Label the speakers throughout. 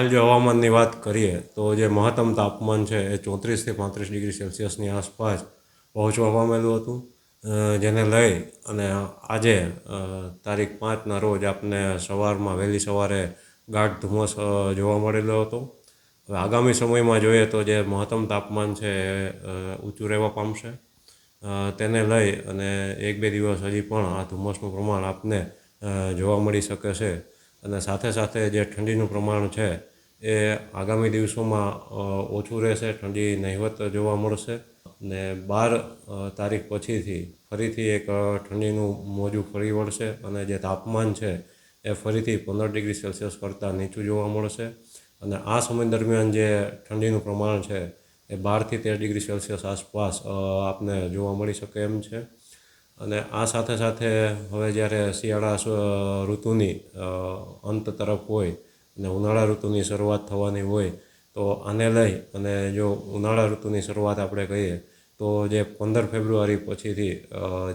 Speaker 1: હાલ જો હવામાનની વાત કરીએ, તો જે મહત્તમ તાપમાન છે એ ચોત્રીસથી પાંત્રીસ ડિગ્રી સેલ્સિયસની આસપાસ પહોંચવા પામેલું હતું. જેને લઈ અને આજે તારીખ પાંચના રોજ આપને સવારમાં વહેલી સવારે ગાઢ ધુમ્મસ જોવા મળેલો હતો. હવે આગામી સમયમાં જોઈએ તો જે મહત્તમ તાપમાન છે એ ઊંચું રહેવા પામશે. તેને લઈ અને એક બે દિવસ હજી પણ આ ધુમ્મસનું પ્રમાણ આપને જોવા મળી શકે છે. અને સાથે સાથે જે ઠંડીનું પ્રમાણ છે એ આગામી દિવસોમાં ઓછું રહેશે, ઠંડી નહિવત જોવા મળશે ને બાર તારીખ પછીથી ફરીથી એક ઠંડીનું મોજું ફરી વળશે અને જે તાપમાન છે એ ફરીથી પંદર ડિગ્રી સેલ્સિયસ કરતાં નીચું જોવા મળશે અને આ સમય દરમિયાન જે ઠંડીનું પ્રમાણ છે એ બારથી તેર ડિગ્રી સેલ્સિયસ આસપાસ આપને જોવા મળી શકે એમ છે. અને આ સાથે સાથે હવે જ્યારે શિયાળા ઋતુની અંત તરફ હોય અને ઉનાળા ઋતુની શરૂઆત થવાની હોય તો આને લઈ અને જો ઉનાળા ઋતુની શરૂઆત આપણે કહીએ તો જે પંદર ફેબ્રુઆરી પછીથી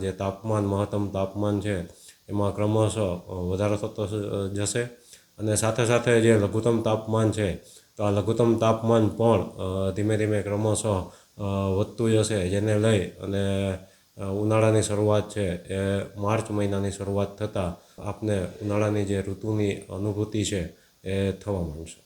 Speaker 1: જે તાપમાન, મહત્તમ તાપમાન છે, એમાં ક્રમશઃ વધારો થતો જશે. અને સાથે સાથે જે લઘુત્તમ તાપમાન છે, તો આ લઘુત્તમ તાપમાન પણ ધીમે ધીમે ક્રમશઃ વધતું જશે. જેને લઈ અને ઉનાળાની શરૂઆત છે, એ માર્ચ મહિનાની શરૂઆત થતાં આપને ઉનાળાની જે ઋતુની અનુભૂતિ છે Ee, e, tamamlanmış.